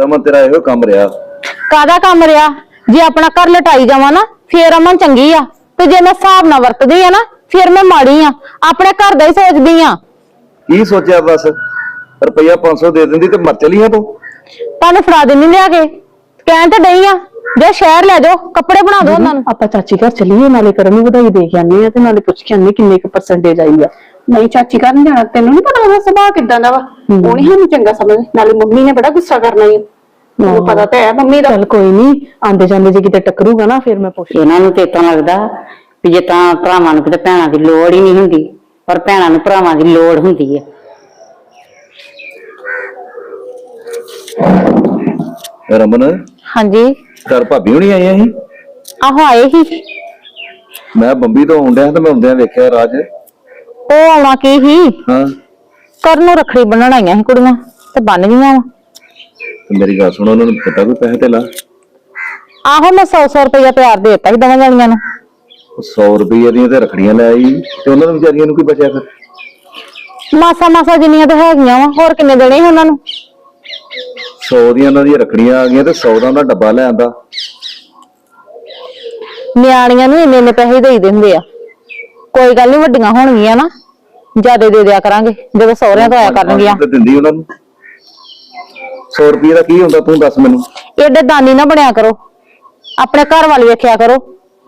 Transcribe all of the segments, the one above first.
ਰਮਨ ਤੇਰਾ ਇਹੋ ਕੰਮ ਰਿਹਾ। ਕਾਦਾ ਕੰਮ ਰਿਆ ਜੇ ਆਪਣਾ ਘਰ ਲਟਾਈ ਜਾਵਾਂ ਨਾ ਫੇਰ ਅਮਨ ਚੰਗੀ ਆ। ਤੇ ਜੇ ਮੈਂ ਹਿਸਾਬ ਨਾਲ ਵਰਤਦੀ ਆ ਨਾ ਫਿਰ ਮੈਂ ਮਾੜੀ ਆ। ਆਪਣੇ ਘਰ ਦਾ ਹੀ ਸੋਚਦੀ ਆ। ਕੀ ਸੋਚਿਆ ਬਸ? ਰੁਪਈਆ 500 ਦੇ ਦਿੰਦੀ ਤੇ ਮਰ ਚਲੀ ਆ ਤੂੰ? ਤੁਹਾਨੂੰ ਫੜਾ ਦੇਣੀ ਲਿਆ ਕੇ। ਕਹਿਣ ਤੇ ਡਈ ਆ ਜੇ ਸ਼ਹਿਰ ਲੈ ਜਾਓ ਕੱਪੜੇ ਬਣਾ ਦਿਓ ਉਹਨਾਂ ਨੂੰ। ਆਪਾਂ ਚਾਚੀ ਘਰ ਚੱਲੀਏ ਨਾਲੇ ਕਰਨ ਨੂੰ ਵਧਾਈ ਦੇ ਕੇ ਆਨੇ ਆ ਤੇ ਨਾਲੇ ਪੁੱਛ ਕੇ ਆਨੇ ਕਿੰਨੇ ਕੁ ਪਰਸੈਂਟੇਜ ਆਈ ਆ। ਨਹੀਂ ਚਾਚੀ ਘਰ ਨੀ ਜਾਣਾ ਤੈਨੂੰ ਨਹੀਂ ਪਤਾ ਉਹਦਾ ਸੁਭਾਅ ਕਿਦਾਂ ਦਾ ਵਾ? ਉਹ ਨਹੀਂ ਸਾਨੂੰ ਚੰਗਾ ਸਮਝਦੇ ਨਾਲੇ ਮੰਮੀ ਨੇ ਬੜਾ ਗੁੱਸਾ ਕਰਨਾ ਹੀ ਮੈਨੂੰ ਪਤਾ ਤਾਂ ਹੈ ਮੰਮੀ ਦਾ। ਚੱਲ ਕੋਈ ਨਹੀਂ ਆਂਦੇ ਜਾਂਦੇ ਜੇ ਕਿਤੇ ਟੱਕਰੂਗਾ ਨਾ ਫਿਰ ਮੈਂ ਪੁੱਛ ਇਹਨਾਂ ਨੂੰ ਤੇ ਇਤਾਂ ਲੱਗਦਾ ਵੀ ਜੇ ਤਾਂ ਭਰਾਵਾਂ ਨੂੰ ਕਿਤੇ ਭੈਣਾਂ ਦੀ ਲੋੜ ਹੀ ਨਹੀਂ ਹੁੰਦੀ ਪਰ ਭੈਣਾਂ ਨੂੰ ਭਰਾਵਾਂ ਦੀ ਲੋੜ ਹੁੰਦੀ ਹੈ ਰਮਨ ਹਾਂਜੀ। ਘਰ ਭਾਬੀ ਹੁਣੀ ਆਈਆਂ ਸੀ? ਆਹੋ ਆਏ ਹੀ ਮੈਂ ਬੰਬੀ ਤੋਂ ਆਉਂਦਿਆ ਤੇ ਮੈਂ ਆਉਂਦਿਆਂ ਵੇਖਿਆ ਰਾਜ। ਉਹ ਆਉਣਾ ਕੀ ਹੀ ਹਾਂ। ਕਰਨ ਨੂੰ ਰੱਖੜੀ ਬੰਨਣ ਆਈਆਂ ਸੀ ਕੁੜੀਆਂ ਤੇ ਬੰਨ ਗਈਆਂ ਵਾ। ਤੇ ਮੇਰੀ ਗੱਲ ਸੁਣ ਉਹਨਾਂ ਨੂੰ ਪਤਾ ਕੋਈ ਪੈਸੇ ਤੇ ਲਾ? ਆਹੋ ਮੈਂ 100 100 ਰੁਪਇਆ ਪਿਆਰ ਦੇ ਦਿੱਤਾ ਸੀ ਦੋਵਾਂ ਜਣੀਆਂ ਨੂੰ। 100 ਰੁਪਏ ਦੀਆਂ ਤੇ ਰਖੜੀਆਂ ਲੈ ਆਈ ਤੇ ਉਹਨਾਂ ਨੂੰ ਵਿਚਾਰੀਆਂ ਨੂੰ ਕੀ ਬਚਿਆ ਫਿਰ? ਮਾਸਾ ਮਾਸਾ ਜਿੰਨੀਆਂ ਤੇ ਹੈਗੀਆਂ ਵਾ ਹੋਰ ਕਿੰਨੇ ਦੇਣੇ ਸੀ ਉਹਨਾਂ ਨੂੰ? 100 ਦੀਆਂ ਉਹਨਾਂ ਦੀਆਂ ਰਖੜੀਆਂ ਆ ਗਈਆਂ ਤੇ 100 ਦਾ ਉਹਨਾਂ ਡੱਬਾ ਲੈ ਆਂਦਾ। ਨਿਆਣੀਆਂ ਨੂੰ ਇੰਨੇ ਇੰਨੇ ਪੈਸੇ ਦੇਈ ਦਿੰਦੇ ਆ। ਕੋਈ ਗੱਲ ਨਹੀਂ ਵੱਡੀਆਂ ਹੋਣਗੀਆਂ ਨਾ ਜਿਆਦੇ ਦੇ ਦਿਆ ਕਰਾਂਗੇ ਜਦੋਂ ਸਹੁਰਿਆਂ ਤੋਂ ਆਇਆ ਕਰਨਗੀਆਂ। ਤੇ ਦਿੰਦੀ ਉਹਨਾਂ ਨੂੰ। 100 ਰੁਪਏ ਦਾ ਕੀ ਹੁੰਦਾ ਤੂੰ ਦੱਸ ਮੈਨੂੰ। ਏਡੇ ਦਾਨੀ ਨਾ ਬਣਿਆ ਕਰੋ। ਆਪਣੇ ਘਰ ਵੱਲ ਵੇਖਿਆ ਕਰੋ।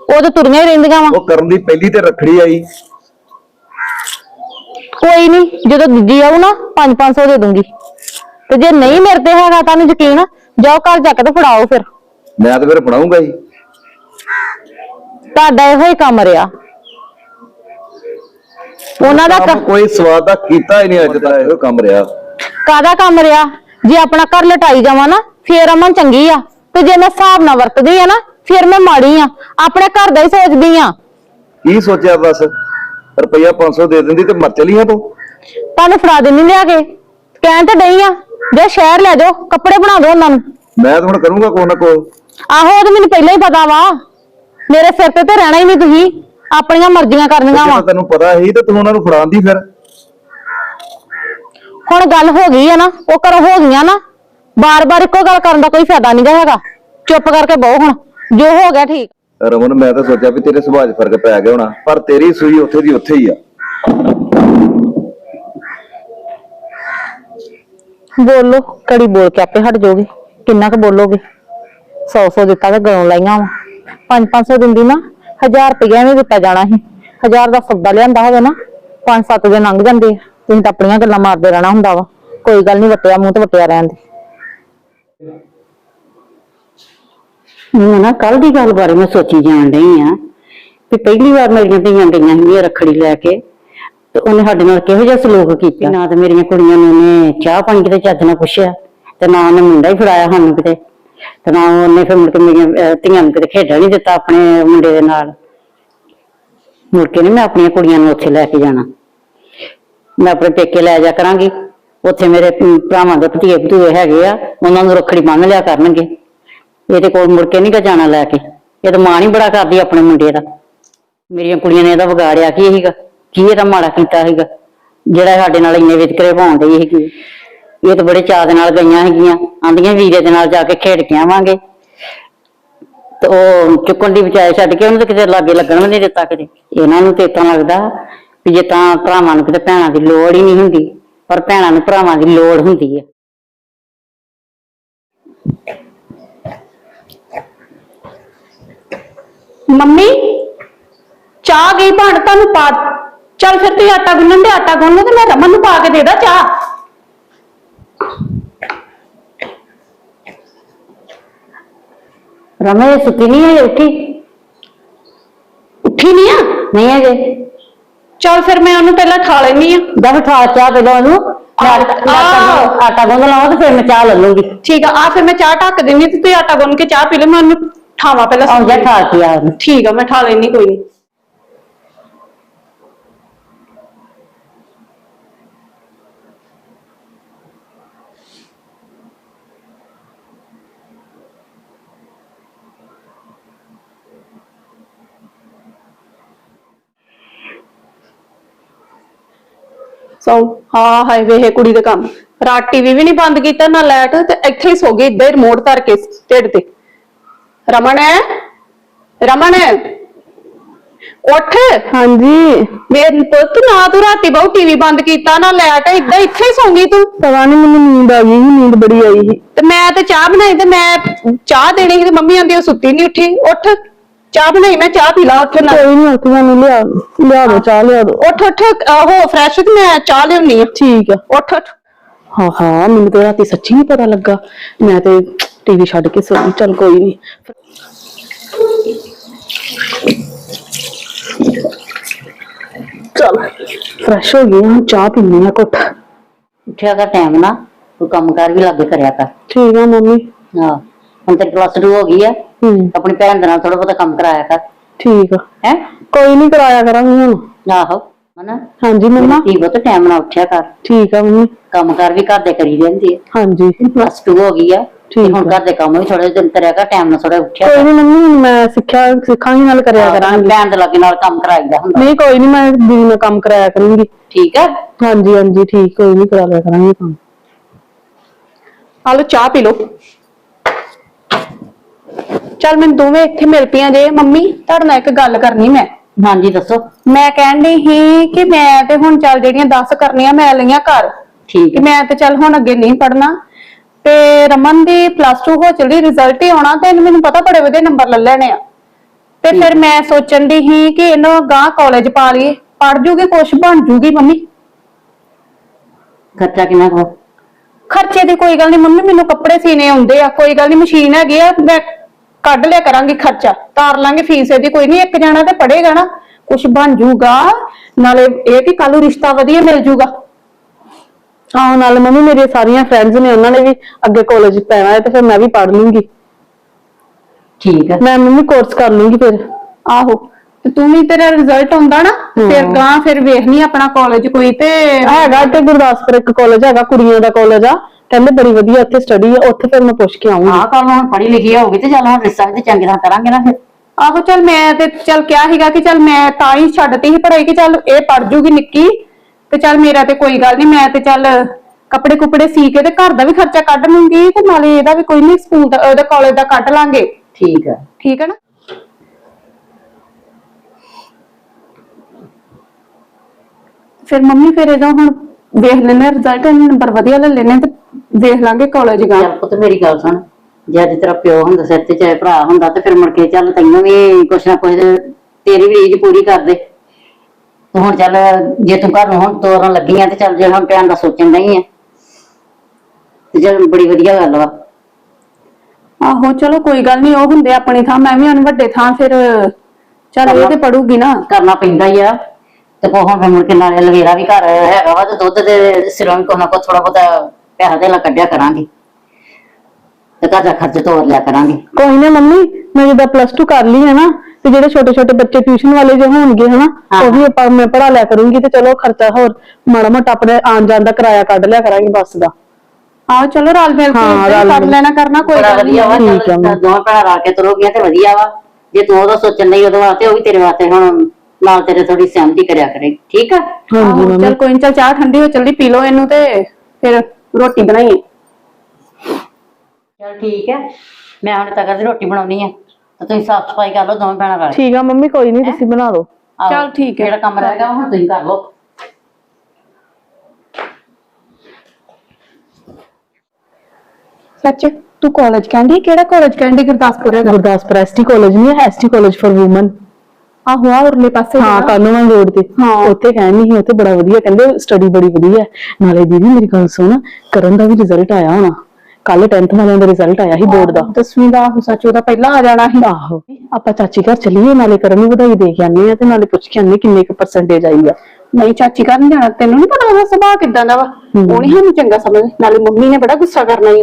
ਉਹ ਤਾਂ ਤੁਰੀਆਂ ਹੀ ਰਹਿੰਦੀਆਂ ਵਾ। ਉਹ ਕਰਨ ਦੀ ਪਹਿਲੀ ਤੇ ਰਖੜੀ ਆਈ। ਕੋਈ ਨਹੀਂ ਜਦੋਂ ਦੂਜੀ ਆਊ ਨਾ 5-500 ਦੇ ਦੂੰਗੀ। ਤੇ ਜੇ ਨਹੀਂ ਮੇਰੇ ਤੇ ਹੈਗਾ ਤੁਹਾਨੂੰ ਯਕੀਨ। ਜਾਓ ਘਰ ਜਾ ਕੇ ਤੇ ਫੜਾਓ ਫਿਰ। ਮੈਂ ਤਾਂ ਫਿਰ ਫੜਾਉਂਗਾ ਹੀ। ਤੁਹਾਡਾ ਇਹੋ ਹੀ ਕੰਮ ਰਿਹਾ। ਉਹਨਾਂ ਦਾ ਕੰਮ ਕੋਈ ਸਵਾਦ ਦਾ ਕੀਤਾ ਹੀ ਨਹੀਂ ਅੱਜ ਤੱਕ ਇਹੋ ਕੰਮ ਰਿਹਾ। ਕਾਦਾ ਕੰਮ ਰਿਹਾ? ਜੇ ਆਪਣਾ ਘਰ ਲਟਾਈ ਜਾਵਾਂ ਨਾ ਫੇਰ ਅਮਨ ਚੰਗੀ ਆ। ਤੇ ਜੇ ਮੈਂ ਹਿਸਾਬ ਨਾਲ ਵਰਤਦੀ ਆ ਨਾ ਫਿਰ ਮੈਂ ਮਾੜੀ ਆ। ਆਪਣੇ ਘਰ ਦਾ ਹੀ ਸੋਚਦੀ ਆ। ਕੀ ਸੋਚਿਆ ਬਸ? ਰੁਪਈਆ 500 ਦੇ ਦਿੰਦੀ ਤੇ ਮਰ ਚਲੀ ਆ ਤੂੰ? ਤੁਹਾਨੂੰ ਫੜਾ ਦੇਣੀ ਲਿਆ ਕੇ। ਕਹਿਣ ਤੇ ਡਈ ਆ ਜੇ ਸ਼ਹਿਰ ਲੈ ਜਾਓ ਕੱਪੜੇ ਬਣਾ ਦਿਓ ਉਹਨਾਂ ਨੂੰ। ਮੈਂ ਤਾਂ ਹੁਣ ਕਰੂੰਗਾ ਕੋਈ ਨਾ ਕੋਈ। ਆਹੋ ਉਹ ਤਾਂ ਮੈਨੂੰ ਪਹਿਲਾਂ ਹੀ ਪਤਾ ਵਾ। ਮੇਰੇ ਸਿਰ ਤੇ ਤੇ ਰਹਿਣਾ ਹੀ ਨਹੀਂ ਤੁਸੀਂ। ਆਪਣੀਆਂ ਮਰਜ਼ੀਆਂ ਕਰਨੀਆਂ ਵਾ। ਜਦੋਂ ਤੈਨੂੰ ਪਤਾ ਸੀ ਤੇ ਤੂੰ ਉਹਨਾਂ ਨੂੰ ਫੜਾਉਂਦੀ ਫਿਰ। ਹੁਣ ਗੱਲ ਹੋ ਗਈ ਆ ਨਾ ਉਹ ਕਰੋ ਹੋ ਗਈਆਂ ਨਾ ਬਾਰ-ਬਾਰ ਇੱਕੋ ਗੱਲ ਕਰਨ ਦਾ ਕੋਈ ਫਾਇਦਾ ਨਹੀਂ ਹੈਗਾ। ਚੁੱਪ ਕਰਕੇ ਬਹੁ ਹੁਣ ਜੋ ਹੋ ਗਿਆ ਠੀਕ। ਰਮਨ ਮੈਂ ਤਾਂ ਸੋਚਿਆ ਵੀ ਤੇਰੇ ਸੁਭਾਅ 'ਚ ਫ਼ਰਕ ਪੈ ਗਿਆ ਹੋਣਾ ਪਰ ਤੇਰੀ ਸੂਈ ਉੱਥੇ ਦੀ ਉੱਥੇ ਹੀ ਆ। ਬੋਲੋ ਕੜੀ ਬੋਲ ਕੇ ਆਪੇ ਹਟ ਜਾਓਗੇ। ਕਿੰਨਾ ਕੁ ਬੋਲੋਗੇ? 100 100 ਦਿੱਤਾ ਤੇ ਗਲੋਂ ਲਾਈਆਂ ਵਾ। 5 500 ਦਿੰਦੀ ਨਾ। 1000 ਰੁਪਇਆ ਵੀ ਦਿੱਤਾ ਜਾਣਾ ਸੀ। 1000 ਦਾ ਸੌਦਾ ਲਿਆਂਦਾ ਹੋਵੇ ਨਾ 5-7 ਦਿਨ ਲੰਘ ਜਾਂਦੇ ਆ। ਤੁਸੀਂ ਤਾਂ ਆਪਣੀਆਂ ਗੱਲਾਂ ਮਾਰਦੇ ਰਹਿਣਾ ਹੁੰਦਾ ਵਾ। ਕੋਈ ਗੱਲ ਨਹੀਂ ਵਟਿਆ ਮੂੰਹ ਤੇ ਵਟਿਆ ਰਹਿਣ ਦੇ। ਮੈਂ ਨਾ ਕੱਲ ਦੀ ਗੱਲ ਬਾਰੇ ਮੈਂ ਸੋਚੀ ਜਾਣ ਡਈ ਆ ਵੀ ਪਹਿਲੀ ਵਾਰ ਮੇਰੀਆਂ ਧੀਆਂ ਗਈਆਂ ਸੀ ਰੱਖੜੀ ਲੈ ਕੇ ਤੇ ਉਹਨੇ ਸਾਡੇ ਨਾਲ ਕਿਹੋ ਜਿਹਾ ਸਲੂਕ ਕੀਤਾ? ਨਾ ਤੇ ਮੇਰੀਆਂ ਕੁੜੀਆਂ ਨੂੰ ਉਹਨੇ ਚਾਹ ਪਾਣੀ ਕਿਤੇ ਚੱਜ ਨਾਲ ਪੁੱਛਿਆ ਤੇ ਨਾ ਉਹਨੇ ਮੁੰਡਾ ਹੀ ਫੜਾਇਆ ਸਾਨੂੰ ਕਿਤੇ। ਤੇ ਨਾ ਉਹਨੇ ਫਿਰ ਮੁੜ ਕੇ ਮੇਰੀਆਂ ਧੀਆਂ ਨੂੰ ਕਿਤੇ ਖੇਡਣ ਨਹੀਂ ਦਿੱਤਾ ਆਪਣੇ ਮੁੰਡੇ ਦੇ ਨਾਲ। ਮੁੜ ਕੇ ਨਹੀਂ ਮੈਂ ਆਪਣੀਆਂ ਕੁੜੀਆਂ ਨੂੰ ਉੱਥੇ ਲੈ ਕੇ ਜਾਣਾ। ਮੈਂ ਆਪਣੇ ਪੇਕੇ ਲੈ ਜਾ ਕਰਾਂਗੀ। ਉੱਥੇ ਮੇਰੇ ਭਰਾਵਾਂ ਦੇ ਭਤੀਏ ਭਤੂਏ ਹੈਗੇ ਆ, ਉਹਨਾਂ ਨੂੰ ਰੱਖੜੀ ਬੰਨ ਲਿਆ ਕਰਨਗੇ। ਇਹਦੇ ਕੋਲ ਮੁੜ ਕੇ ਨਹੀਂ ਜਾਣਾ ਲੈ ਕੇ। ਇਹ ਤਾਂ ਮਾਂ ਨਹੀਂ ਬੜਾ ਕਰਦੀ ਆਪਣੇ ਮੁੰਡੇ ਦਾ। ਮੇਰੀਆਂ ਕੁੜੀਆਂ ਨੇ ਇਹਦਾ ਵਿਗਾੜਿਆ ਕੀ ਸੀਗਾ? ਕੀ ਇਹਦਾ ਮਾੜਾ ਕੀਤਾ ਸੀਗਾ? ਜਿਹੜਾ ਸਾਡੇ ਨਾਲ ਇੰਨੇ ਵਿਤਕਰੇ ਪਾਉਣ ਡਈ ਸੀਗੀ ਇਹ ਤਾਂ ਬੜੇ ਚਾਅ ਦੇ ਨਾਲ ਗਈਆਂ ਹੈਗੀਆਂ, ਆਂਦੀਆਂ ਵੀਰੇ ਦੇ ਨਾਲ ਜਾ ਕੇ ਖੇਡ ਕੇ ਆਵਾਂਗੇ। ਤੇ ਉਹ ਚੁੱਕਣ ਦੀ ਬਚਾਏ ਛੱਡ ਕੇ ਉਹਨੂੰ ਤਾਂ ਕਿਤੇ ਲਾਗੇ ਲੱਗਣ ਵੀ ਨਹੀਂ ਦਿੱਤਾ ਕਿਤੇ ਇਹਨਾਂ ਨੂੰ ਤੇ ਇਤਾਂ ਲੱਗਦਾ ਵੀ ਜੇ ਤਾਂ ਭਰਾਵਾਂ ਨੂੰ ਕਿਤੇ ਭੈਣਾਂ ਦੀ ਲੋੜ ਹੀ ਨਹੀਂ ਹੁੰਦੀ, ਪਰ ਭੈਣਾਂ ਨੂੰ ਭਰਾਵਾਂ ਦੀ ਲੋੜ ਹੁੰਦੀ ਹੈ ਮੰਮੀ, ਚਾਹ ਗਈ ਬਣ ਤੁਹਾਨੂੰ ਪਾ, ਚੱਲ ਫਿਰ ਤੁਸੀਂ ਆਟਾ ਗੁੰਨਣ ਦੇ, ਆਟਾ ਗੁੰਨ ਲਓ ਤੇ ਮੈਂ ਰਮਨ ਨੂੰ ਪਾ ਕੇ ਦੇ ਦਾਂ ਚਾਹ। ਰਮੇ ਸੁੱਤੀ ਨਹੀਂ ਹੈ ਉੱਠੀ? ਉੱਠੀ ਨਹੀਂ ਆ? ਨਹੀਂ ਹੈਗੇ। ਚੱਲ ਫਿਰ ਮੈਂ ਉਹਨੂੰ ਪਹਿਲਾਂ ਠਾ ਲੈਣੀ ਆ ਦਾ ਬਿਠਾ ਚਾਹ ਪਹਿਲਾਂ ਉਹਨੂੰ। ਆਟਾ- ਆਹ। ਆਟਾ ਗੁੰਨ ਲਾਵਾਂ ਤੇ ਫਿਰ ਮੈਂ ਚਾਹ ਲੈ ਲੂੰਗੀ। ਠੀਕ ਆ ਆ ਫਿਰ ਮੈਂ ਚਾਹ ਢੱਕ ਦਿੰਨੀ ਤੇ ਤੁਸੀਂ ਆਟਾ ਗੁੰਨ ਕੇ ਚਾਹ ਪੀ ਲੈ ਮੈਂ ਉਹਨੂੰ ਠਾਵਾਂ ਪਹਿਲਾਂ ਆਹ ਜਾ ਠਾ ਕੇ ਆ ਉਹਨੂੰ। ਠੀਕ ਆ ਮੈਂ ਠਾ ਲੈਣੀ ਕੋਈ ਨਹੀਂ ਸੋ। ਹਾਂ ਹਾਏ ਵੇ ਇਹ ਕੁੜੀ ਦੇ ਕੰਮ। ਰਾਤ ਟੀਵੀ ਵੀ ਨਹੀਂ ਬੰਦ ਕੀਤਾ ਨਾ ਲਾਈਟ ਤੇ ਇੱਥੇ ਹੀ ਸੋ ਗਈ ਇੱਦਾਂ ਹੀ ਰਿਮੋਟ ਧਰ ਕੇ ਢਿੱਡ ਤੇ। ਰਮਨ ਰਮਨ ਉੱਠ। ਹਾਂਜੀ। ਮੇਰੀ ਪੁੱਤ ਨਾ ਤੂੰ ਰਾਤੀ ਬਹੁ ਟੀਵੀ ਬੰਦ ਕੀਤਾ ਨਾ ਲਾਈਟ ਇੱਦਾਂ ਇੱਥੇ ਹੀ ਸੌਂ ਗਈ ਤੂੰ। ਪਤਾ ਨਹੀਂ ਮੈਨੂੰ ਨੀਂਦ ਆ ਗਈ ਸੀ, ਨੀਂਦ ਬੜੀ ਆਈ ਸੀ। ਤੇ ਮੈਂ ਤੇ ਚਾਹ ਬਣਾਈ ਤੇ ਮੈਂ ਚਾਹ ਦੇਣੀ ਸੀ ਤੇ ਮੰਮੀ ਆਂਦੀ ਉਹ ਸੁੱਤੀ ਨਹੀਂ ਉੱਠੀ। ਉੱਠ। ਚਾਹ ਬਣਾਈ ਮੈਂ ਚਾਹ ਪੀ ਲਾ ਉੱਠ ਨਾ ਕੋਈ ਨਹੀਂ ਉੱਠ ਮੈਨੂੰ ਲਿਆ ਲਿਆ ਦੋ ਚਾਹ ਲਿਆ ਦੋ ਉੱਠ ਉੱਠ ਉਹ ਫਰੈਸ਼ ਤੇ ਮੈਂ ਚਾਹ ਲਿਆਉਣੀ ਆ। ਠੀਕ ਆ। ਉੱਠ ਉੱਠ। ਹਾਂ ਹਾਂ ਮੈਨੂੰ ਤਾਂ ਰਾਤੀ ਸੱਚੀ ਨਹੀਂ ਪਤਾ ਲੱਗਾ। ਮੈਂ ਤੇ ਟੀਵੀ ਛੱਡ ਕੇ ਸੋ ਗਈ ਚੱਲ ਕੋਈ ਨਹੀਂ ਚਲ ਫਰੈਸ਼ ਹੋ ਗਈ ਹਾਂ ਚਾਹ ਪੀਣੀ ਆ ਘੁੱਟ। ਉੱਠਿਆ ਕਰ ਟਾਈਮ ਨਾ ਤੂੰ ਕੰਮ ਕਾਰ ਵੀ ਲੱਗੇ ਕਰਿਆ ਕਰ। ਠੀਕ ਆ ਮੰਮੀ। ਹਾਂ। ਹੁਣ ਤੇ ਪਲੱਸ 2 ਹੋ ਗਈ ਆ ਹੂੰ। ਆਪਣੀ ਭੈਣ ਦੇ ਨਾਲ ਥੋੜਾ ਬਹੁਤਾ ਕੰਮ ਕਰਾਇਆ ਕਰ। ਠੀਕ ਆ। ਹੈ? ਕੋਈ ਨਹੀਂ ਕਰਾਇਆ ਕਰਾਂਗੀ ਹੁਣ। ਆਹੋ ਹਨਾ? ਹਾਂਜੀ ਮੰਮਾ। ਧੀ ਬਹੁਤ ਟਾਈਮ ਨਾਲ ਉੱਠਿਆ ਕਰ। ਠੀਕ ਆ ਮੰਮੀ। ਕੰਮ ਕਾਰ ਵੀ ਘਰ ਦੇ ਕਰੀ ਜਾਂਦੀ ਹੈ। ਹਾਂਜੀ। ਪਲੱਸ 2 ਹੋ ਗਈ ਆ ਤੇ ਠੀਕ ਹੁਣ ਆ। ਘਰ ਦੇ ਕੰਮ ਵੀ ਥੋੜੇ ਦਿਨ ਕਰਿਆ ਕਰ ਟਾਈਮ ਨਾਲ ਥੋੜਾ ਉੱਠਿਆ ਕੋਈ ਕਰ। ਨਹੀਂ ਮੰਮੀ ਹੁਣ ਮੈਂ ਸਿੱਖਿਆ ਸਿੱਖਾਂਗੀ ਨਾਲ ਕਰਿਆ ਕਰਾਂਗੀ। ਭੈਣ ਦੇ ਲੱਗੇ ਨਾਲ ਕੰਮ ਕਰਾਈਦਾ ਹੁੰਦਾ। ਨਹੀਂ ਕੋਈ ਨਹੀਂ ਮੈਂ ਦੀਦੀ ਨਾਲ ਕੰਮ ਕਰਾਇਆ ਕਰੂੰਗੀ। ਠੀਕ ਹੈ ਹਾਂਜੀ ਹਾਂਜੀ ਠੀਕ ਕੋਈ ਨਹੀਂ ਕਰਾ ਲਿਆ ਕਰਾਂਗੇ ਕੰਮ। ਆ ਲਓ ਚਾਹ ਪੀ ਲਓ। ਚੱਲ ਮੈਨੂੰ ਦੋਵੇਂ ਇੱਥੇ ਮਿਲ ਪਈਆਂ ਜੇ ਮੰਮੀ ਤੁਹਾਡੇ ਨਾਲ ਇੱਕ ਗੱਲ ਕਰਨੀ ਮੈਂ। ਹਾਂਜੀ ਦੱਸੋ। ਮੈਂ ਕਹਿਣ ਡਈ ਸੀ ਕਿ ਮੈਂ ਤੇ ਹੁਣ ਚੱਲ ਜਿਹੜੀਆਂ 10 ਕਰਨੀਆਂ ਮੈਂ ਲਈਆਂ ਘਰ। ਠੀਕ ਕਿ ਹੈ। ਮੈਂ ਤੇ ਚੱਲ ਹੁਣ ਅੱਗੇ ਨਹੀਂ ਪੜਨਾ ਤੇ ਰਮਨ ਦੀ ਪਲੱਸ 2 ਹੋ ਚਲੀ ਰਿਜ਼ਲਟ ਹੀ ਆਉਣਾ ਤੇ ਇਹਨੂੰ ਮੈਨੂੰ ਪਤਾ ਬੜੇ ਵਧੀਆ ਨੰਬਰ ਲੈ ਲੈਣੇ ਆ। ਤੇ ਫਿਰ ਮੈਂ ਸੋਚਣ ਦੀ ਸੀ ਕਿ ਇਹਨੂੰ ਗਾਂ ਕਾਲਜ ਪਾ ਲਈਏ। ਪੜ ਜੂਗੀ ਕੁਛ ਬਣ ਜੂਗੀ ਮੰਮੀ। ਖਰਚਾ ਕਿੰਨਾ ਕੋ ਖਰਚੇ ਦੀ ਕੋਈ ਗੱਲ ਨਹੀਂ ਮੰਮੀ ਮੈਨੂੰ ਕੱਪੜੇ ਸੀਨੇ ਆਉਂਦੇ ਆ ਕੋਈ ਗੱਲ ਨਹੀਂ ਮਸ਼ੀਨ ਹੈਗੀ ਆ ਮੈਂ ਕੱਢ ਲਿਆ ਕਰਾਂਗੀ ਖਰਚਾ ਤਾਰ ਲਾਂਗੇ ਫੀਸ ਇਹਦੀ ਕੋਈ ਨਹੀਂ ਇੱਕ ਜਾਣਾ ਤੇ ਪੜੇਗਾ ਨਾ ਕੁਛ ਬਣ ਜੂਗਾ ਨਾਲੇ ਇਹ ਕਿ ਕੱਲ ਨੂੰ ਰਿਸ਼ਤਾ ਵਧੀਆ ਮਿਲ ਜੂਗਾ ਹਾਂ ਨਾਲ ਮੰਮੀ ਮੇਰੀਆਂ ਸਾਰੀਆਂ ਫਰੈਂਡਸ ਨੇ ਉਹਨਾਂ ਨੇ ਵੀ ਅੱਗੇ ਕਾਲਜ ਪੈਣਾ ਹੈ ਤੇ ਫਿਰ ਮੈਂ ਵੀ ਪੜ ਲੂੰਗੀ। ਠੀਕ ਹੈ। ਮੈਂ ਮੰਮੀ ਕੋਰਸ ਕਰ ਲੂੰਗੀ ਫਿਰ। ਆਹੋ ਤੇ ਤੂੰ ਵੀ ਤੇਰਾ ਰਿਜ਼ਲਟ ਹੁੰਦਾ ਨਾ ਫਿਰ ਗਾਂ ਫਿਰ ਵੇਖਣੀ ਆਪਣਾ ਕਾਲਜ ਕੋਈ ਤੇ ਹੈਗਾ ਤੇ ਗੁਰਦਾਸਪੁਰ ਇੱਕ ਕਾਲਜ ਹੈਗਾ ਕੁੜੀਆਂ ਦਾ ਕਾਲਜ ਆ। ਕਹਿੰਦੇ ਬੜੀ ਵਧੀਆ ਉੱਥੇ ਸਟੱਡੀ ਆ ਉੱਥੇ ਫਿਰ ਮੈਂ ਪੁੱਛ ਕੇ ਆਉਂਗੀ ਹਾਂ ਕੱਲ ਹੁਣ ਪੜ੍ਹੀ ਲਿਖੀ ਹੋਊਗੀ ਤੇ ਚੱਲ ਹੁਣ ਰਿਸ਼ਤਾ ਵੀ ਤੇ ਚੰਗੀ ਤਰ੍ਹਾਂ ਕਰਾਂਗੇ ਨਾ ਫਿਰ। ਆਹੋ ਚੱਲ ਮੈਂ ਤੇ ਚੱਲ ਕਿਹਾ ਸੀਗਾ ਕਿ ਚੱਲ ਮੈਂ ਤਾਂ ਹੀ ਛੱਡਤੀ ਸੀ ਪੜਾਈ ਕਿ ਚੱਲ ਇਹ ਪੜ ਜੂਗੀ ਨਿੱਕੀ ਤੇ ਚੱਲ ਮੇਰਾ ਤੇ ਕੋਈ ਗੱਲ ਨਹੀਂ ਮੈਂ ਤੇ ਚੱਲ ਕੱਪੜੇ ਕੁਪੜੇ ਸੀ ਕੇ ਤੇ ਘਰ ਦਾ ਵੀ ਖਰਚਾ ਕੱਢ ਲੂੰਗੀ ਤੇ ਨਾਲੇ ਇਹਦਾ ਵੀ ਕੋਈ ਨਹੀਂ ਸਕੂਲ ਦਾ ਉਹਦਾ ਕਾਲਜ ਦਾ ਕੱਢ ਲਾਂਗੇ। ਠੀਕ ਹੈ ਠੀਕ ਹੈ ਨਾ? ਫਿਰ ਮੰਮੀ ਫਿਰ ਇਹਦਾ ਹੁਣ ਵੇਖ ਲੈਣੇ ਰਿਜ਼ਲਟ ਨੰਬਰ ਵਧੀਆ ਲੈ ਲੈਣੇ ਤੇ ਵੇਖ ਲਾਂਗੇ ਕਾਲਜ ਗਾ ਚੱਲ ਪੁੱਤ ਮੇਰੀ ਗੱਲ ਸੁਣ ਜੇ ਅੱਜ ਤੇਰਾ ਪਿਓ ਹੁੰਦਾ ਸਿਰ ਤੇ ਚਾਹੇ ਭਰਾ ਹੁੰਦਾ ਤੇ ਫਿਰ ਮੁੜ ਕੇ ਚੱਲ ਤੈਨੂੰ ਵੀ ਕੁਛ ਨਾ ਕੁਛ ਤੇਰੀ ਵੀ ਰੀਝ ਪੂਰੀ ਕਰ ਦੇ। ਤੇ ਹੁਣ ਚੱਲ ਜੇ ਤੂੰ ਘਰ ਨੂੰ ਹੁਣ ਤੋਰਨ ਲੱਗੀ ਆ ਤੇ ਚੱਲ ਜੇ ਹੁਣ ਭੈਣ ਦਾ ਸੋਚਣ ਨਹੀਂ ਆ। ਤੇ ਚੱਲ ਬੜੀ ਵਧੀਆ ਗੱਲ ਵਾ। ਆਹੋ ਚਲੋ ਕੋਈ ਗੱਲ ਨਹੀਂ ਉਹ ਹੁੰਦੇ ਆਪਣੀ ਥਾਂ ਮੈਂ ਵੀ ਹੁਣ ਵੱਡੇ ਥਾਂ ਫਿਰ ਚੱਲ ਇਹ ਤੇ ਪੜੂਗੀ ਨਾ। ਕਰਨਾ ਪੈਂਦਾ ਹੀ ਆ। ਤੇ ਕੋ ਹੁਣ ਫਿਰ ਮੁੜ ਕੇ ਨਾਲੇ ਲਵੇਰਾ ਵੀ ਘਰ ਹੈਗਾ ਵਾ ਤੇ ਦੁੱਧ ਦੇ ਸਿਰੋਂ ਵੀ ਕੋਈ ਨਾ ਕੋ ਥੋੜਾ ਬਹੁਤਾ ਪੈਸਾ ਦੇ ਕੱਢਿਆ ਕਰਾਂਗੇ। ਤੇ ਘਰ ਦਾ ਖਰਚ ਤੋਰ ਲਿਆ ਕਰਾਂਗੇ। ਕੋਈ ਨਾ ਮੰਮੀ ਮੈਂ ਜਦੋਂ ਪਲੱਸ 2 ਕਰ ਲਈ ਹੈ ਨਾ ਤੇ ਜਿਹੜੇ ਛੋਟੇ ਛੋਟੇ ਬੱਚੇ ਟਿਊਸ਼ਨ ਵਾਲੇ ਜੋ ਹੋਣਗੇ ਹਨਾ ਹਾਂ। ਉਹ ਵੀ ਆਪਾਂ ਮੈਂ ਪੜਾ ਲਿਆ ਕਰੂੰਗੀ ਤੇ ਚਲੋ ਖਰਚਾ ਹੋਰ ਮਾੜਾ ਮੋਟਾ ਆਪਣੇ ਆਉਣ ਜਾਣ ਦਾ ਕਿਰਾਇਆ ਕੱਢ ਲਿਆ ਕਰਾਂਗੇ ਬੱਸ ਦਾ। ਆਹੋ ਚਲੋ ਰਲ ਮਿਲ ਕੇ ਹਾਂ, ਏਦਾਂ ਹੀ ਰਲ ਕਰ ਮਿਲ- ਲੈਣਾ ਕਰਨਾ ਕੋਈ ਬੜਾ ਗੱਲ ਨਹੀਂ ਵਧੀਆ ਵਾ ਠੀਕ ਆ ਚੱਲ ਮੈਂ। ਦੋਵਾਂ ਭੈਣਾਂ ਰਲ ਕੇ ਤੁਰੋਗੀਆਂ ਤੇ ਵਧੀਆ ਵਾ। ਜੇ ਤੂੰ ਉਹਦਾ ਸੋਚਣ ਨਹੀਂ ਉਹਦੇ ਵਾਸਤੇ ਉਹ ਵੀ ਤੇਰੇ ਵਾਸਤੇ ਹੁਣ ਨਾਲ ਤੇਰੇ ਥੋੜੀ ਸਹਿਮਤੀ ਕਰਿਆ ਕਰੇਗੀ ਠੀਕ ਆ? ਹਾਂਜੀ ਆਹੋ, ਮੰਮੀ। ਚੱਲ ਕੋਈ ਨੀ ਚੱਲ ਚਾਹ ਠੰਡੀ ਹੋ ਚੱਲਦੀ ਪੀ ਲਓ ਇਹਨੂੰ ਤੇ ਫਿਰ ਰੋਟੀ ਬਣਾਈਏ ਚਲ ਠੀਕ ਹੈ ਮੈਂ ਹੁਣ ਤੱਕ ਦੀ ਰੋਟੀ ਬਣਾਉਣੀ ਆ ਤੇ ਤੁਸੀਂ ਸਾਫ਼ ਸਫ਼ਾਈ ਕਰ ਲਓ ਦੋਵੇਂ ਭੈਣਾਂ ਰਲ ਕੇ। ਠੀਕ ਆ ਮੰਮੀ ਕੋਈ ਨਹੀਂ ਤੁਸੀਂ ਬਣਾ ਲਓ ਆਹੋ, ਚੱਲ ਠੀਕ ਹੈ। ਜਿਹੜਾ ਕੰਮ ਰਹੇਗਾ ਉਹ ਹੁਣ ਤੁਸੀਂ ਕਰ ਲਓ ਸੱਚ ਤੂੰ ਕਾਲਜ ਕਹਿੰਦੀ ਕਿਹੜਾ ਕਾਲਜ ਕਹਿੰਦੀ ਗੁਰਦਾਸਪੁਰ ਹੈਗਾ ਗੁਰਦਾਸਪੁਰ ਐਸਟੀ ਕਾਲਜ ਨਹੀਂ ਹੈ ਐਸਟੀ ਕਾਲਜ ਫॉर ਔਮਨ ਆਹੋ ਆ ਉਰਲੇ ਪਾਸੇ ਹਾਂ ਜਿਹੜਾ। ਕਾਨੂੰਨ ਰੋਡ ਤੇ। ਹਾਂ। ਉੱਥੇ ਕਹਿਣੀ ਸੀ ਉੱਥੇ ਬੜਾ ਵਧੀਆ ਕਹਿੰਦੇ ਸਟੱਡੀ ਬੜੀ ਵਧੀਆ ਹੈ। ਨਾਲੇ ਦੀਦੀ ਮੇਰੀ ਗੱਲ ਸੁਣ ਕਰਨ ਦਾ ਵੀ ਰਿਜ਼ਲਟ ਆਇਆ ਹੋਣਾ। ਕੱਲ 10th ਵਾਲਿਆਂ ਦਾ ਰਿਜ਼ਲਟ ਆਇਆ ਸੀ ਬੋਰਡ ਦਾ। ਦਸਵੀਂ ਦਾ ਆਹੋ ਸੱਚ ਉਹਦਾ ਪਹਿਲਾਂ ਆ ਜਾਣਾ ਸੀ। ਆਹੋ। ਆਪਾਂ ਚਾਚੀ ਘਰ ਚੱਲੀਏ ਨਾਲੇ ਕਰਨ ਨੂੰ ਵਧਾਈ ਦੇ ਕੇ ਆਨੇ ਆ ਤੇ ਨਾਲੇ ਪੁੱਛ ਕੇ ਆਨੇ ਕਿੰਨੇ ਕੁ ਪਰਸੈਂਟੇਜ ਆਈ ਆ। ਨਹੀਂ ਚਾਚੀ ਘਰ ਨੀ ਜਾਣਾ ਤੈਨੂੰ ਨਹੀਂ ਪਤਾ ਉਹਦਾ ਸੁਭਾਅ ਕਿਦਾਂ ਦਾ ਵਾ? ਉਹ ਨਹੀਂ ਸਾਨੂੰ ਚੰਗਾ ਸਮਝਦੇ। ਨਾਲੇ ਮੰਮੀ ਨੇ ਬੜਾ ਗੁੱਸਾ ਕਰਨਾ ਹੀ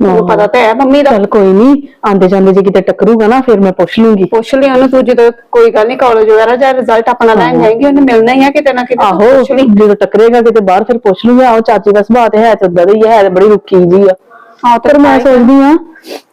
ਮੈਨੂੰ ਪਤਾ ਤਾਂ ਹੈ ਮੰਮੀ ਦਾ। ਚੱਲ ਕੋਈ ਨਹੀਂ ਆਂਦੇ ਜਾਂਦੇ ਜੇ ਕਿਤੇ ਟੱਕਰੂਗਾ ਨਾ ਫਿਰ ਮੈਂ ਪੁੱਛ ਲੂੰਗੀ। ਪੁੱਛ ਲਿਆ ਉਹਨੂੰ ਤੂੰ ਜਦੋਂ ਕੋਈ ਗੱਲ ਨਹੀਂ ਕਾਲਜ ਵਗੈਰਾ ਜਾਂ ਰਿਜ਼ਲਟ ਆਪਣਾ ਲੈਣ ਜਾਏਗੀ ਉਹਨੇ ਮਿਲਣਾ ਹੀ ਆ ਕਿਤੇ ਨਾ ਕਿਤੇ ਆਹੋ ਪੁੱਛ ਲਈ। ਜਦੋਂ ਟੱਕਰੇਗਾ ਕਿਤੇ ਬਾਹਰ ਫਿਰ ਪੁੱਛ ਲੂੰਗੀ ਆਹੋ ਚਾਚੀ ਦਾ ਸੁਭਾਅ ਤੇ ਹੈ ਦਾ ਹੀ ਹੈ ਬੜੀ ਰੁੱਖੀ ਜੀ ਆ। ਹਾਂ ਪਰ ਮੈਂ ਸੋਚਦੀ ਆ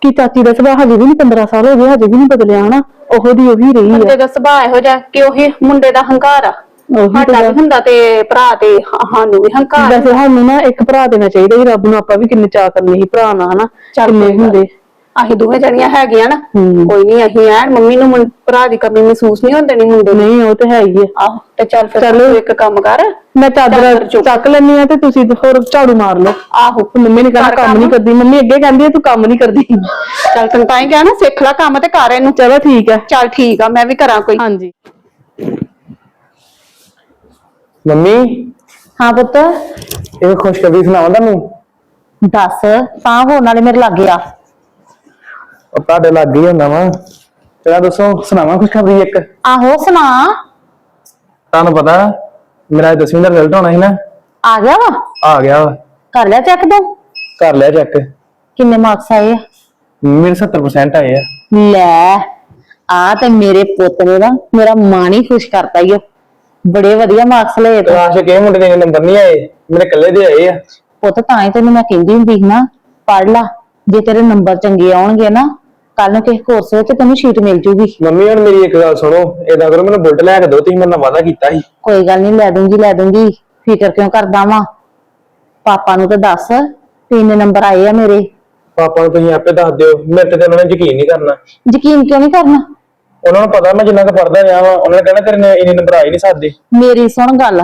ਕਿ ਚਾਚੀ ਦਾ ਸੁਭਾਅ ਹਜੇ ਵੀ ਨਹੀਂ 15 ਸਾਲ ਹੋ ਗਏ ਹਜੇ ਵੀ ਨਹੀਂ ਬਦਲਿਆ ਹਨਾ ਉਹੋ ਦੀ ਉਹੀ ਰਹੀ ਬੰਦੇ ਆ। ਦਾ ਸੁਭਾਅ ਇਹੋ ਜਿਹਾ ਕਿ ਉਹੀ ਮੁੰਡੇ ਦਾ ਹੰਕਾਰ ਆ। ਉਹੀ ਸਾਡਾ। ਵੀ ਹੁੰਦਾ ਤੇ ਭਰਾ ਤੇ ਸਾਨੂੰ ਵੀ ਹੰਕਾਰ ਵੈਸੇ ਸਾਨੂੰ ਨਾ ਇੱਕ ਭਰਾ ਦੇਣਾ ਚਾਹੀਦਾ ਸੀ ਰੱਬ ਨੂੰ ਆਪਾਂ ਵੀ ਕਿੰਨੇ ਚਾਹ ਕਰਨੇ ਸੀ ਭਰਾ ਨਾਲ ਹਨਾ? ਚੱਲ ਕਿੰਨੇ ਕੋਈ ਗੱਲ ਹੁੰਦੇ। ਅਸੀਂ ਦੋਵੇਂ ਜਣੀਆਂ ਹੈਗੀਆਂ ਨਾ ਹੂੰ। ਕੋਈ ਨਹੀਂ ਅਸੀਂ ਐਨ ਮੰਮੀ ਨੂੰ ਮੁੰ- ਭਰਾ ਦੀ ਕਮੀ ਮਹਿਸੂਸ ਨਹੀਂ ਹੁੰਦੀ ਨਹੀਂ ਨੂੰ ਨਹੀਂ ਉਹ ਤੇ ਹੈ ਹੀ ਹੈ ਆਹੋ ਤੇ ਚੱਲ ਫਿਰ ਚੱਲ। ਤੂੰ ਇੱਕ ਕੰਮ ਕਰ। ਮੈਂ ਚਾਦਰ ਚੁੱਕ। ਚੱਕ ਲੈਣੀ ਆ ਤੇ ਤੁਸੀਂ ਤੇ ਹੋਰ ਝਾੜੂ ਮਾਰ ਲਓ। ਆਹੋ। ਮੰਮੀ ਨੇ ਕਹਿਣਾ ਕਰ ਕੰਮ ਨਹੀਂ ਕਰਦੀ। ਮੰਮੀ ਅੱਗੇ ਕਹਿੰਦੀ ਆ ਤੂੰ ਕੰਮ ਨਹੀਂ ਕਰਦੀ। ਚੱਲ ਤੈਨੂੰ ਤਾਂ ਹੀ ਕਿਹਾ ਨਾ ਸਿੱਖ ਲੈ ਕੰਮ ਤੇ ਕਰ ਇਹਨੂੰ। ਚਲੋ ਠੀਕ ਹੈ। ਚੱਲ ਠੀਕ ਆ ਮੈਂ ਵੀ ਕਰਾਂ ਕੋਈ। ਹਾਂਜੀ। ਮੰਮੀ? ਹਾਂ ਪੁੱਤ। ਇਹ ਖੁਸ਼ਖਬਰੀ ਸੁਣਾਵਾਂ ਤੁਹਾਨੂੰ ਦੱਸ ਤਾਂ ਹੋਣ ਵਾਲੇ ਮੇਰੇ ਲੱਗੇ ਆ। ਉਹ ਤੁਹਾਡੇ ਲੱਗ ਹੀ ਹੁੰਦਾ ਵਾ। ਪਹਿਲਾਂ ਦੱਸੋ ਸੁਣਾਵਾਂ ਖੁਸ਼ਖਬਰੀ ਇੱਕ? ਆਹੋ ਸੁਣਾ। ਤੁਹਾਨੂੰ ਪਤਾ ਮੇਰਾ 10ਵੀਂ ਦਾ ਰਿਜ਼ਲਟ ਹੋਣਾ ਸੀ ਨਾ। ਆ ਗਿਆ ਵਾ? ਆ ਗਿਆ ਵਾ। ਕਰ ਲਿਆ ਚੈੱਕ ਤੂੰ? ਕਰ ਲਿਆ ਚੈੱਕ ਕਿੰਨੇ ਮਾਰਕਸ ਆਏ ਆ? ਮੇਰੇ 70% ਆਏ ਆ। ਲੈ ਆ ਤੇ ਮੇਰੇ ਪੁੱਤ ਨੇ ਨਾ ਮੇਰਾ ਮਨ ਹੀ ਖੁਸ਼ ਕਰਤਾ ਈ ਓ। ਬੜੇ ਵਧੀਆ ਮਾਰਕਸ ਲਏ ਤੂੰ। ਕਲਾਸ ਚ ਕਿਹੇ ਮੁੰਡੇ ਦੇ ਨੰਬਰ ਨਹੀਂ ਆਏ? ਮੇਰੇ ਇਕੱਲੇ ਦੇ ਆਏ ਆ। ਪੁੱਤ ਤਾਂ ਹੀ ਤੈਨੂੰ ਮੈਂ ਕਹਿੰਦੀ ਹੁੰਦੀ ਸੀ ਨਾ ਪੜ ਲਾ ਜੇ ਤੇਰੇ ਨੰਬਰ ਚੰਗੇ ਆਉਣਗੇ ਨਾ ਕੱਲ ਨੂੰ ਕਿਸੇ ਕੋਰਸ ਵਿੱਚ ਤੈਨੂੰ ਸ਼ੀਟ ਮਿਲ ਜੂਗੀ। ਮੰਮੀ ਹੁਣ ਮੇਰੀ ਇੱਕ ਗੱਲ ਸੁਣੋ ਏਦਾਂ ਕਰੋ ਮੈਨੂੰ ਬੁਲਟ ਲੈ ਕੇ ਦਿਓ ਤੁਸੀਂ ਮੇਰੇ ਨਾਲ ਵਾਅਦਾ ਕੀਤਾ ਸੀ। ਕੋਈ ਗੱਲ ਨਹੀਂ ਲੈ ਦੂੰਗੀ ਲੈ ਦੂੰਗੀ। ਫਿਕਰ ਕਿਉਂ ਕਰਦਾ ਵਾਂ? ਪਾਪਾ ਨੂੰ ਤਾਂ ਦੱਸ ਇੰਨੇ ਨੰਬਰ ਆਏ ਆ ਮੇਰੇ। ਪਾਪਾ ਨੂੰ ਤੁਸੀਂ ਆਪੇ ਦੱਸ ਦਿਓ ਮੇਰੇ ਤੇ ਤਾਂ ਉਹਨਾਂ ਨੇ ਯਕੀਨ ਨਹੀਂ ਕਰਨਾ। ਯਕੀਨ ਕਿਉਂ ਨਹੀਂ ਕਰਨਾ? ਉਹਨਾਂ ਨੂੰ ਪਤਾ ਮੈਂ ਜਿੰਨਾ ਕੁ ਪੜਦਾ ਰਿਹਾ ਵਾ ਉਹਨਾਂ ਨੇ ਕਹਿਣਾ ਤੇਰੇ ਨੇ ਇੰਨੇ ਨੰਬਰ ਆ ਹੀ ਨਹੀਂ ਸਕਦੇ ਮੇਰੀ ਸੁਣ ਗੱਲ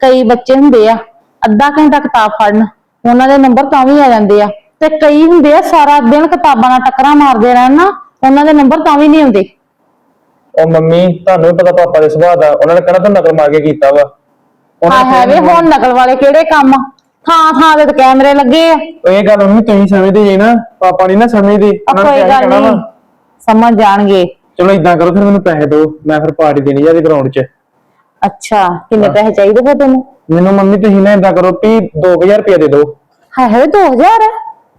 ਕਈ ਬੱਚੇ ਹੁੰਦੇ ਆ ਅੱਧਾ ਘੰਟਾ ਕਿਤਾਬ ਫੜਨ ਉਹਨਾਂ ਦੇ ਨੰਬਰ ਤਾਂ ਵੀ ਆ ਜਾਂਦੇ ਆ ਤੇ ਕਈ ਹੁੰਦੇ ਆ ਸਾਰਾ ਦਿਨ ਕਿਤਾਬਾਂ ਨਾਲ ਟੱਕਰਾਂ ਮਾਰਦੇ ਰਹਿਣ ਨਾ ਉਹਨਾਂ ਦੇ ਨੰਬਰ ਤਾਂ ਵੀ ਨਹੀਂ ਆਉਂਦੇ। ਉਹ ਮੰਮੀ ਤੁਹਾਨੂੰ ਵੀ ਪਤਾ ਪਾਪਾ ਦੇ ਸੁਭਾਅ ਦਾ ਉਹਨਾਂ ਨੇ ਕਹਿਣਾ ਤੂੰ ਨਕਲ ਮਾਰ ਕੇ ਕੀਤਾ ਵਾ। ਉਹਨਾਂ ਆ ਨੇ ਹੈ ਵੇ ਹੁਣ ਨਕਲ ਵਾਲੇ ਕਿਹੜੇ ਕੰਮ ਥਾਂ ਥਾਂ ਦੇ ਤਾਂ ਕੈਮਰੇ ਲੱਗੇ ਆ। ਉਹ ਇਹ ਗੱਲ ਮੰਮੀ ਤੁਸੀਂ ਸਮਝਦੇ ਜੇ ਨਾ ਪਾਪਾ ਨਹੀਂ ਨਾ ਸਮਝਦੇ ਆ ਉਹਨਾਂ ਨੇ ਕੋਈ ਕਿਹਾ ਗੱਲ ਕਹਿਣਾ ਵਾ, ਨਹੀਂ ਸਮਝ ਜਾਣਗੇ। ਚਲੋ ਇਦਾਂ ਕਰੋ ਫਿਰ ਮੈਨੂੰ ਪੈਸੇ ਦਿਓ ਮੈਂ ਫਿਰ ਪਾਰਟੀ ਦੇਣੀ ਜਾਂਦੀ ਗਰਾਊਂਡ 'ਚ। ਅੱਛਾ ਕਿੰਨੇ ਪੈਸੇ ਚਾਹੀਦੇ ਫਿਰ ਤੈਨੂੰ? ਮੈਨੂੰ ਮੰਮੀ ਤੁਸੀਂ ਨਾ ਇਦਾਂ ਕਰੋ ਵੀ 2000 ਰੁਪਏ ਦੇ ਦਿਓ। ਹੈ ਹੈ 2000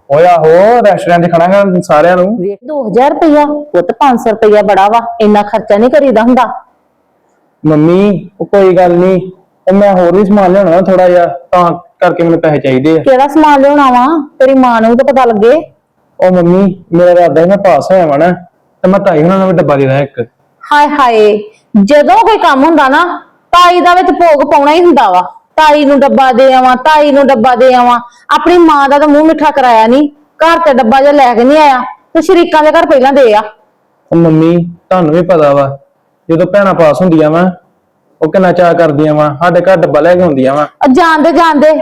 ਓਏ ਆਹੋ ਰੈਸਟੋਰੈਂਟ 'ਚ ਖਾਣਾਗਾ ਸਾਰਿਆਂ ਨੂੰ। ਵੇਖ 2000 ਰੁਪਇਆ ਪੁੱਤ 500 ਰੁਪਇਆ ਬੜਾ ਵਾ ਇੰਨਾ ਖਰਚਾ ਨਹੀਂ ਕਰੀਦਾ ਹੁੰਦਾ। ਮੰਮੀ ਉਹ ਕੋਈ ਗੱਲ ਨਹੀਂ ਉਹ ਮੈਂ ਹੋਰ ਵੀ ਸਮਾਨ ਲਿਆਉਣਾ ਥੋੜਾ ਜਿਹਾ ਤਾਂ ਕਰਕੇ ਮੈਨੂੰ ਪੈਸੇ ਚਾਹੀਦੇ ਆ। ਕਿਹੜਾ ਸਮਾਨ ਲਿਆਉਣਾ ਵਾ? ਤੇਰੀ ਮਾਂ ਨੂੰ ਤਾਂ ਪਤਾ ਲੱਗੇ। ਉਹ ਮੰਮੀ ਮੇਰਾ ਇਰਾਦਾ ਸੀ ਮੈਂ ਪਾਸ ਹੋਇਆ ਵਾ ਨਾ। ਤੇ ਮੈਂ ਤਾਈ ਹੁਣਾਂ ਨੂੰ ਵੀ ਡੱਬਾ ਦੇ ਦਾਂ ਇੱਕ। ਹਾਏ ਹਾਏ ਜਦੋਂ ਕੋਈ ਕੰਮ ਹੁੰਦਾ ਨਾ ਤਾਈ ਦਾ ਵਿੱਚ ਭੋਗ ਪਾਉਣਾ ਹੀ ਹੁੰਦਾ ਵਾ। ਤਾਈ ਨੂੰ ਡੱਬਾ ਦੇ ਆਵਾਂ ਤਾਈ ਨੂੰ ਡੱਬਾ ਦੇ ਆਵਾਂ। ਆਪਣੀ ਮਾਂ ਦਾ ਤਾਂ ਮੂੰਹ ਮਿੱਠਾ ਕਰਾਇਆ ਨਹੀਂ ਘਰ ਤੇ ਡੱਬਾ ਜਿਹਾ ਲੈ ਕੇ ਨਹੀਂ ਆਇਆ ਤੇ ਸ਼ਰੀਕਾਂ ਦੇ ਘਰ ਪਹਿਲਾਂ ਦੇ ਆ। ਉਹ ਮੰਮੀ ਤੁਹਾਨੂੰ ਵੀ ਪਤਾ ਵਾ ਜਦੋਂ ਭੈਣਾਂ ਪਾਸ ਹੁੰਦੀਆਂ ਵਾ ਉਹ ਕਿੰਨਾ ਚਾਹ ਕਰਦੀਆਂ ਵਾ ਸਾਡੇ ਘਰ ਡੱਬਾ ਲੈ ਕੇ ਆਉਂਦੀਆਂ ਵਾ। ਆ ਜਾਂਦੇ ਜਾਂਦੇ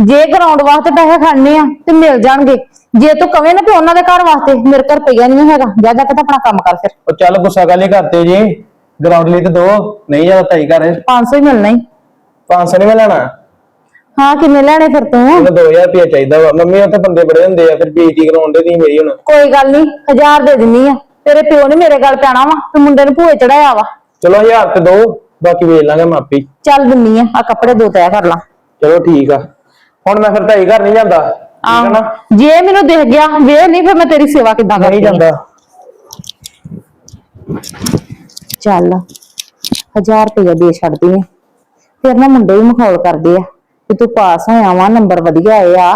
ਜੇ ਗਰਾਊਂਡ ਵਾਸਤੇ ਪੈਸੇ ਖੜਨੇ ਆ ਤੇ ਮਿਲ ਜਾਣਗੇ। ਜੇ ਤੂੰ ਕਵੇਂ ਨਾ ਕਿ ਉਹਨਾਂ ਦੇ ਘਰ ਵਾਸਤੇ ਮੇਰੇ ਘਰ ਪਈਆ ਨਹੀਂ ਹੈਗਾ ਜਾ ਜਾ ਕੇ ਤਾਂ ਆਪਣਾ ਕੰਮ ਕਰ ਫਿਰ। ਉਹ ਚੱਲ ਗੁੱਸਾ ਕਾਲੇ ਕਰਤੇ ਜੀ ਗਰਾਊਂਡ ਲਈ ਤੇ ਦੋ ਨਹੀਂ ਜ਼ਿਆਦਾ ਤਾਈ ਘਰ। 500 ਹੀ ਮਿਲਣਾ ਹੀ। 500 ਨਹੀਂ ਮੈਂ ਲੈਣਾ। ਹਾਂ ਕਿੰਨੇ ਲੈਣੇ ਫਿਰ ਤੂੰ? ਮੈਨੂੰ 2000 ਰੁਪਏ ਚਾਹੀਦਾ ਵਾ। ਮੰਮੀ ਉੱਥੇ ਬੰਦੇ ਬੜੇ ਹੁੰਦੇ ਆ ਫਿਰ ਬੇਇੱਜ਼ਤੀ ਕਰਾਉਣ ਦੇ ਦੀ ਮੇਰੀ ਹੁਣ। ਕੋਈ ਗੱਲ ਨਹੀਂ ਹਜ਼ਾਰ ਦੇ ਦਿੰਨੀ ਆ। ਤੇਰੇ ਪਿਓ ਨੇ ਮੇਰੇ ਗੱਲ ਪੈਣਾ ਵਾ ਤੇ ਮੁੰਡੇ ਨੂੰ ਭੂਏ ਚੜਾਇਆ ਵਾ। ਚਲੋ 1000 ਤੇ ਦੋ ਬਾਕੀ ਵੇਚ ਲਾਂਗੇ ਮਾਪੀ। ਚੱਲ ਦਿੰਨੀ ਆ ਆ ਕੱਪੜੇ ਦੋ ਤੈਅ ਕਰ ਲਾ। ਚਲੋ ਠੀਕ ਆ। ਹੁਣ ਮੈਂ ਫਿਰ ਤਾਈ ਘਰ ਨਹੀਂ ਜਾਂਦਾ। ਆਹ ਜੇ ਮੈਨੂੰ ਦਿਖ ਗਿਆ ਵੇ ਨਹੀਂ ਫਿਰ ਮੈਂ ਤੇਰੀ ਸੇਵਾ ਕਿੱਦਾਂ ਨਹੀਂ ਕਰਨੀ ਜਾਂਦਾ ਚੱਲ 1000 ਰੁਪਇਆ ਦੇ ਛੱਡਦੀ ਆ। ਫਿਰ ਨਾ ਮੁੰਡੇ ਵੀ ਮਖੌਲ ਕਰਦੇ ਆ ਕਿ ਤੂੰ ਪਾਸ ਹੋਇਆ ਵਾ ਨੰਬਰ ਵਧੀਆ ਆਏ ਆ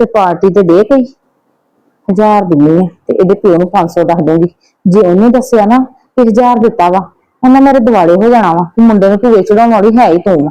ਤੇ ਪਾਰਟੀ ਤੇ ਦੇ ਕੋਈ। 1000 ਦਿੰਨੀ ਆ ਤੇ ਇਹਦੇ ਪਿਓ ਨੂੰ 500 ਦੱਸ ਦੂੰਗੀ। ਜੇ ਉਹਨੂੰ ਦੱਸਿਆ ਨਾ ਕਿ 1000 ਦਿੱਤਾ ਵਾ ਉਹਨਾਂ ਮੇਰੇ ਦਿਵਾਲੇ ਹੋ ਜਾਣਾ ਵਾ ਕਿ ਮੁੰਡੇ ਨੂੰ ਭੂਏ ਚੜਾਉਣ ਵਾਲੀ ਹੈ ਹੀ ਤੂੰ। ਆ।